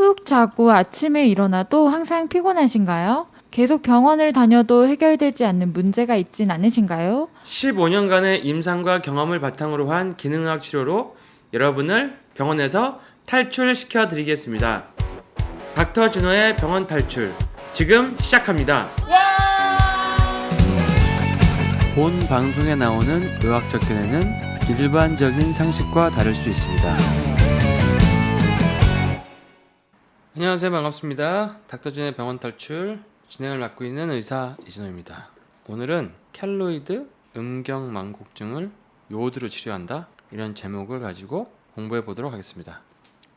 푹 자고 아침에 일어나도 항상 피곤하신가요? 계속 병원을 다녀도 해결되지 않는 문제가 있진 않으신가요? 15년간의 임상과 경험을 바탕으로 한 기능학 치료로 여러분을 병원에서 탈출시켜 드리겠습니다. 닥터 준호의 병원 탈출 지금 시작합니다. 본 방송에 나오는 의학적 견해는 일반적인 상식과 다를 수 있습니다. 안녕하세요. 반갑습니다. 닥터 준의 병원 탈출 진행을 맡고 있는 의사 이진호입니다. 오늘은 켈로이드 음경 망곡증을 요오드로 치료한다 이런 제목을 가지고 공부해 보도록 하겠습니다.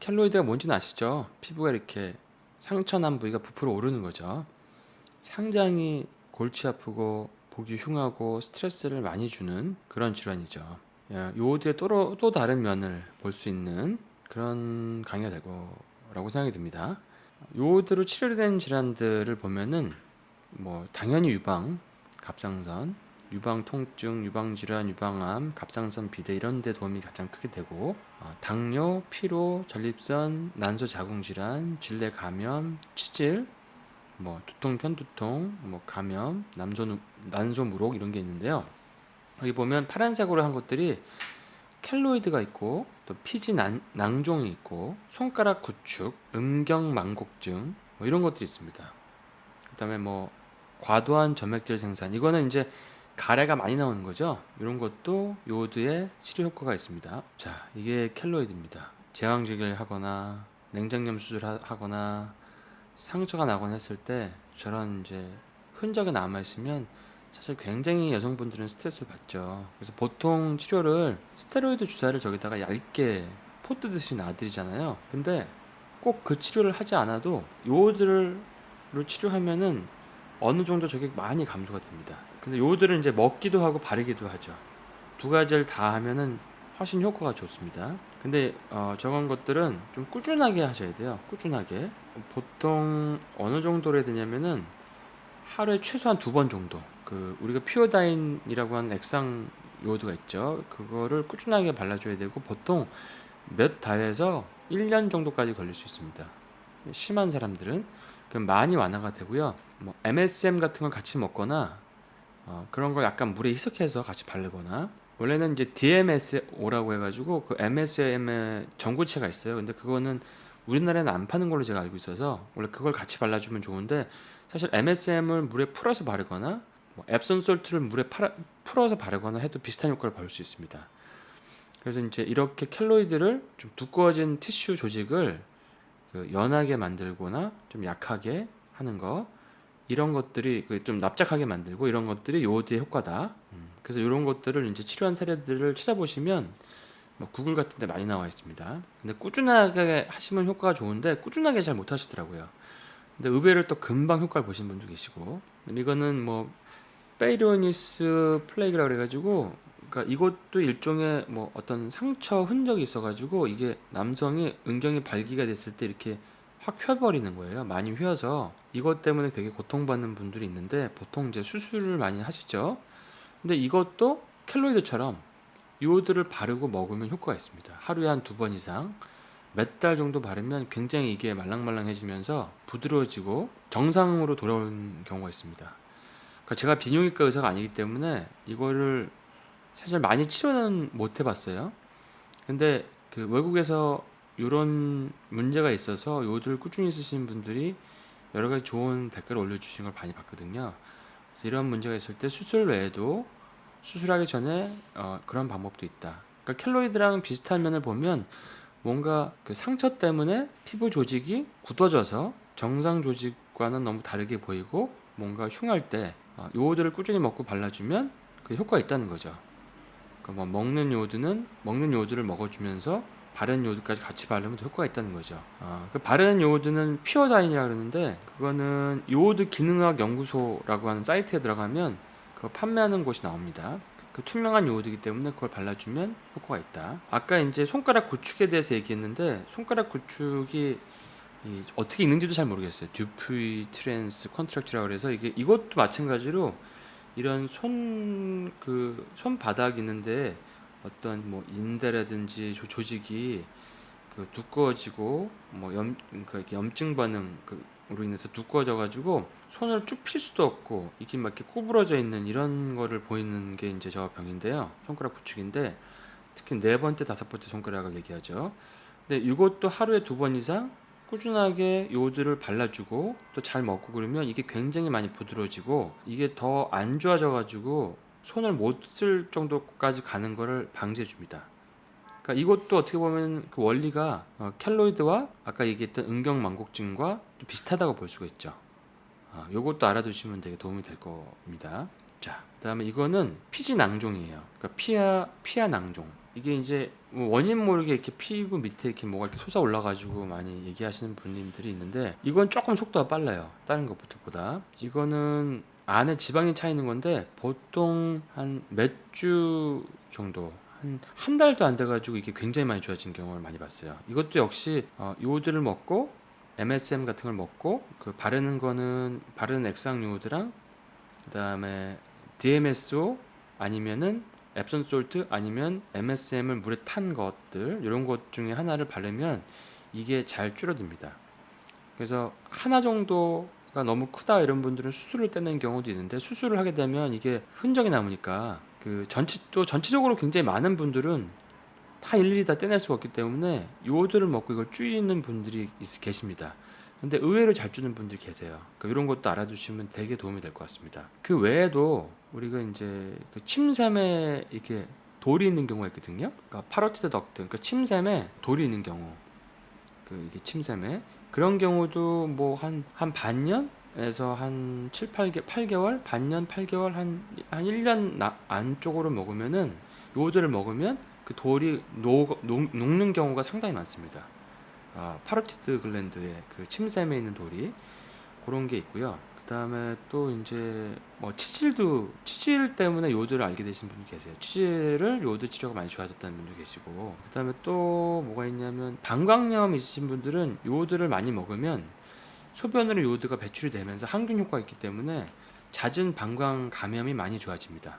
켈로이드가 뭔지는 아시죠? 피부가 이렇게 상처 난 부위가 부풀어 오르는 거죠. 상장이 골치 아프고 보기 흉하고 스트레스를 많이 주는 그런 질환이죠. 야, 요오드의 또, 또 다른 면을 볼 수 있는 그런 강의가 되고 라고 생각이 듭니다. 요오드로 치료된 질환들을 보면은 뭐 당연히 유방, 갑상선, 유방 통증, 유방 질환, 유방암, 갑상선 비대 이런 데 도움이 가장 크게 되고 어, 당뇨, 피로, 전립선, 난소 자궁 질환, 질내 감염, 치질, 뭐 두통, 편두통, 뭐 감염, 남소 난소 무록 이런 게 있는데요. 여기 보면 파란색으로 한 것들이 켈로이드가 있고 또 피지 난, 낭종이 있고 손가락 구축, 음경 망곡증 뭐 이런 것들이 있습니다. 그다음에 뭐 과도한 점액질 생산 이거는 이제 가래가 많이 나오는 거죠. 이런 것도 요오드에 치료 효과가 있습니다. 자, 이게 켈로이드입니다. 제왕절개를 하거나 냉장염 수술하거나 상처가 나거나 했을 때 저런 이제 흔적이 남아 있으면 사실 굉장히 여성분들은 스트레스를 받죠. 그래서 보통 치료를 스테로이드 주사를 저기다가 얇게 포 뜨듯이 놔드리잖아요. 근데 꼭 그 치료를 하지 않아도 요오드로 치료하면은 어느 정도 저게 많이 감소가 됩니다. 근데 요들은 이제 먹기도 하고 바르기도 하죠. 두 가지를 다 하면은 훨씬 효과가 좋습니다. 근데 어, 저런 것들은 좀 꾸준하게 하셔야 돼요. 꾸준하게. 보통 어느 정도로 해야 되냐면은 하루에 최소한 두 번 정도. 그 우리가 피오다인이라고 하는 액상 요오드가 있죠. 그거를 꾸준하게 발라줘야 되고 보통 몇 달에서 1년 정도까지 걸릴 수 있습니다. 심한 사람들은 그럼 많이 완화가 되고요. 뭐 MSM 같은 걸 같이 먹거나 어, 그런 걸 약간 물에 희석해서 같이 바르거나 원래는 이제 DMSO라고 해가지고 그 MSM의 전구체가 있어요. 근데 그거는 우리나라에는 안 파는 걸로 제가 알고 있어서 원래 그걸 같이 발라주면 좋은데 사실 MSM을 물에 풀어서 바르거나 뭐 앱som 솔트를 물에 팔아, 풀어서 바르거나 해도 비슷한 효과를 볼 수 있습니다. 그래서 이제 이렇게 켈로이드를 좀 두꺼워진 티슈 조직을 그 연하게 만들거나 좀 약하게 하는 거 이런 것들이 그 좀 납작하게 만들고 이런 것들이 요오드의 효과다. 음, 그래서 이런 것들을 이제 치료한 사례들을 찾아보시면 뭐 구글 같은 데 많이 나와 있습니다. 근데 꾸준하게 하시면 효과가 좋은데 꾸준하게 잘 못 하시더라고요. 근데 의외로 또 금방 효과를 보신 분도 계시고 이거는 뭐 페이로니스 플레이그라 그래가지고 그러니까 이것도 일종의 뭐 어떤 상처 흔적이 있어가지고 이게 남성이 은경이 발기가 됐을 때 이렇게 확 휘어버리는 거예요. 많이 휘어서 이것 때문에 되게 고통받는 분들이 있는데 보통 이제 수술을 많이 하시죠. 근데 이것도 켈로이드처럼 요오드를 바르고 먹으면 효과가 있습니다. 하루에 한 두 번 이상 몇 달 정도 바르면 굉장히 이게 말랑말랑해지면서 부드러워지고 정상으로 돌아오는 경우가 있습니다. 그러니까 제가 비뇨기과 의사가 아니기 때문에 이거를 사실 많이 치료는 못 해봤어요. 근데 그 외국에서 이런 문제가 있어서 요들 꾸준히 쓰시는 분들이 여러 가지 좋은 댓글을 올려주신 걸 많이 봤거든요. 그래서 이런 문제가 있을 때 수술 외에도 수술하기 전에 어, 그런 방법도 있다. 그러니까 켈로이드랑 비슷한 면을 보면 뭔가 그 상처 때문에 피부 조직이 굳어져서 정상 조직과는 너무 다르게 보이고 뭔가 흉할 때 어, 요오드를 꾸준히 먹고 발라주면 그 효과가 있다는 거죠. 그러니까 뭐 먹는 요오드는 먹는 요오드를 먹어주면서 바른 요오드까지 같이 바르면 더 효과가 있다는 거죠. 어, 그 바른 요오드는 퓨어다인이라 그러는데 그거는 요오드 기능학 연구소라고 하는 사이트에 들어가면 그거 판매하는 곳이 나옵니다. 그 투명한 요오드이기 때문에 그걸 발라주면 효과가 있다. 아까 이제 손가락 구축에 대해서 얘기했는데 손가락 구축이 이 어떻게 읽는지도 잘 모르겠어요. 듀프이 트랜스 컨트랙트라고 그래서 이게 이것도 마찬가지로 이런 손 그 손바닥 있는데 어떤 뭐 인대라든지 조, 조직이 그그 두꺼워지고 뭐염 그러니까 염증 반응 그로 인해서 두꺼워져 가지고 손을 쭉 필 수도 없고 이게 막 이렇게 구부러져 있는 이런 거를 보이는 게 이제 저 병인데요. 손가락 부축인데 특히 네 번째 다섯 번째 손가락을 얘기하죠. 근데 이것도 하루에 두 번 이상 꾸준하게 요들을 발라주고 또 잘 먹고 그러면 이게 굉장히 많이 부드러워지고 이게 더 안 좋아져 가지고 손을 못 쓸 정도까지 가는 거를 방지해 줍니다. 그러니까 이것도 어떻게 보면 그 원리가 어, 켈로이드와 아까 얘기했던 음경망곡증과 좀 비슷하다고 볼 수가 있죠. 아, 요것도 알아두시면 되게 도움이 될 겁니다. 자, 그다음에 이거는 피지 낭종이에요. 그러니까 피하 피하 낭종. 이게 이제 뭐 원인 모르게 이렇게 피부 밑에 이렇게 뭐가 이렇게 솟아 올라가지고 많이 얘기하시는 분님들이 있는데 이건 조금 속도가 빨라요. 다른 것보다. 이거는 안에 지방이 차 있는 건데 보통 한 몇 주 정도 한 한 달도 안 돼가지고 이게 굉장히 많이 좋아진 경우를 많이 봤어요. 이것도 역시 어, 요오드를 먹고 MSM 같은 걸 먹고 그 바르는 거는 바르는 액상 요오드랑 그 다음에 DMSO 아니면은 앱손 솔트 아니면 MSM을 물에 탄 것들 이런 것 중에 하나를 바르면 이게 잘 줄어듭니다. 그래서 하나 정도가 너무 크다 이런 분들은 수술을 떼는 경우도 있는데 수술을 하게 되면 이게 흔적이 남으니까 그 전체 또 전체적으로 굉장히 많은 분들은 다 일일이 다 떼낼 수가 없기 때문에 요들을 먹고 이걸 줄이는 분들이 있, 계십니다. 근데 의외로 잘 주는 분들이 계세요. 그러니까 이런 것도 알아두시면 되게 도움이 될 것 같습니다. 그 외에도 우리가 이제 그 침샘에 이렇게 돌이 있는 경우가 있거든요. 그러니까 파로티드 덕트, 그러니까 침샘에 돌이 있는 경우, 그 이게 침샘에 그런 경우도 뭐 한 한 반년에서 한 7, 8개, 8개월, 반년, 8개월, 한, 한 1년 나, 안쪽으로 먹으면은 요들을 먹으면 그 돌이 녹, 녹, 녹는 경우가 상당히 많습니다. 아, 파로티드 글랜드의 그 침샘에 있는 돌이 그런 게 있고요. 그 다음에 또 이제 뭐 치질도 치질 때문에 요드를 알게 되신 분이 계세요. 치질을 요드 치료가 많이 좋아졌다는 분도 계시고 그 다음에 또 뭐가 있냐면 방광염 있으신 분들은 요드를 많이 먹으면 소변으로 요드가 배출이 되면서 항균 효과가 있기 때문에 잦은 방광 감염이 많이 좋아집니다.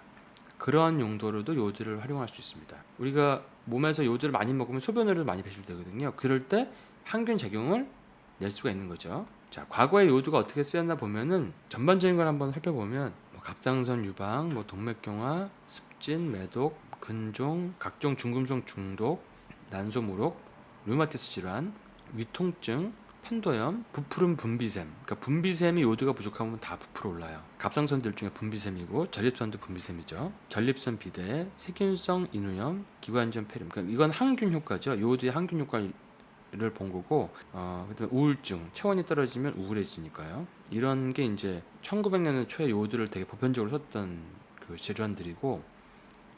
그런 용도로도 요드를 활용할 수 있습니다. 우리가 몸에서 요드를 많이 먹으면 소변으로 많이 배출되거든요. 그럴 때 항균 작용을 낼 수가 있는 거죠. 자, 과거에 요드가 어떻게 쓰였나 보면은 전반적인 걸 한번 살펴보면 뭐 갑상선 유방, 뭐 동맥경화, 습진, 매독, 근종, 각종 중금속 중독, 난소무록, 류마티스 질환, 위통증, 편도염, 부푸른 분비샘. 그러니까 분비샘이 요드가 부족하면 다 부풀어 올라요. 갑상선들 중에 분비샘이고 전립선도 분비샘이죠. 전립선 비대, 세균성 인후염, 기관지염 폐렴. 그러니까 이건 항균 효과죠. 요드의 항균 효과를 본 거고, 어, 그다음에 우울증, 체온이 떨어지면 우울해지니까요. 이런 게 이제 1900년대 초에 요드를 되게 보편적으로 썼던 그 질환들이고,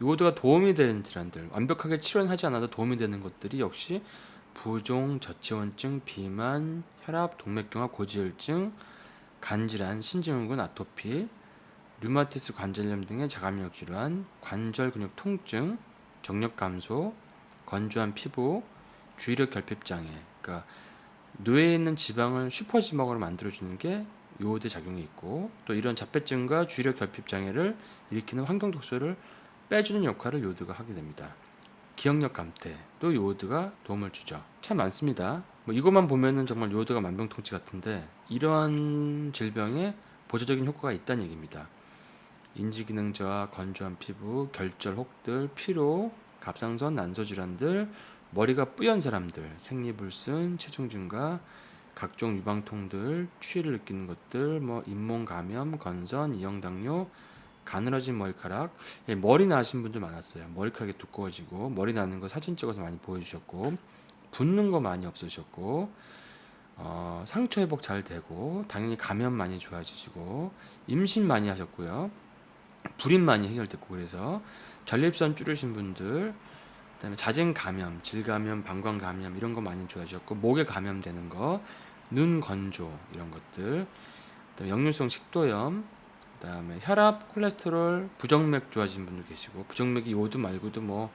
요드가 도움이 되는 질환들, 완벽하게 치료는 하지 않아도 도움이 되는 것들이 역시 부종, 저체온증, 비만, 혈압, 동맥경화, 고지혈증, 간질환, 신증후군, 아토피, 류마티스 관절염 등의 자가면역 질환, 관절 근육 통증, 정력 감소, 건조한 피부, 주의력 결핍 장애. 그러니까 뇌에 있는 지방을 슈퍼 지방으로 만들어 주는 게 요오드 작용이 있고 또 이런 자폐증과 주의력 결핍 장애를 일으키는 환경 독소를 빼주는 역할을 요오드가 하게 됩니다. 기억력 감퇴 또 요오드가 도움을 주죠. 참 많습니다. 뭐 이것만 보면은 정말 요오드가 만병통치 같은데 이러한 질병에 보조적인 효과가 있다는 얘기입니다. 인지기능 저하, 건조한 피부, 결절 혹들, 피로, 갑상선 난소 질환들, 머리가 뿌연 사람들, 생리불순, 체중 증가, 각종 유방통들, 추위를 느끼는 것들, 뭐 잇몸 감염, 건선, 이형 당뇨, 가늘어진 머리카락, 예, 머리 나신 분들 많았어요. 머리카락이 두꺼워지고 머리 나는 거 사진 찍어서 많이 보여주셨고 붓는 거 많이 없어졌고 어, 상처 회복 잘 되고 당연히 감염 많이 좋아지시고 임신 많이 하셨고요. 불임 많이 해결됐고 그래서 전립선 줄으신 분들 그다음에 잦은 감염, 질감염, 방광 감염 이런 거 많이 좋아지셨고 목에 감염되는 거, 눈 건조 이런 것들, 그다음에 역류성 식도염, 그다음에 혈압, 콜레스테롤, 부정맥 좋아지신 분도 계시고 부정맥이 요드 말고도 뭐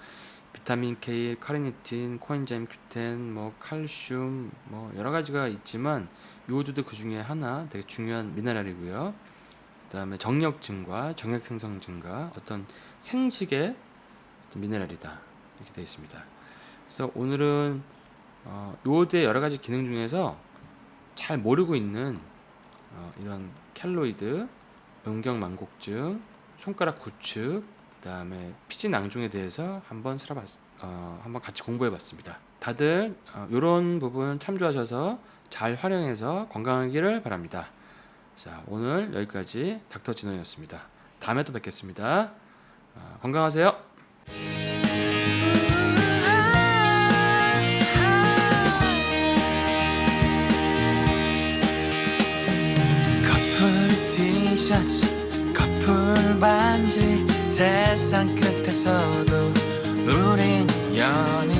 비타민 K, 카르니틴, 코엔자임 Q10, 뭐 칼슘, 뭐 여러 가지가 있지만 요오드도 그 중에 하나 되게 중요한 미네랄이고요. 그다음에 정력 증가, 정액 생성 증가, 어떤 생식의 어떤 미네랄이다 이렇게 되어 있습니다. 그래서 오늘은 어, 요드의 여러 가지 기능 중에서 잘 모르고 있는 어, 이런 켈로이드, 음경만곡증, 손가락 구축, 그다음에 피지 낭중에 대해서 한번 살아봤, 어, 한번 같이 공부해 봤습니다. 다들 어, 이런 부분 참조하셔서 잘 활용해서 건강하기를 바랍니다. 자, 오늘 여기까지 닥터 진원이었습니다. 다음에 또 뵙겠습니다. 어, 건강하세요. 셔츠 커플 반지 세상 끝에서도 우린 연인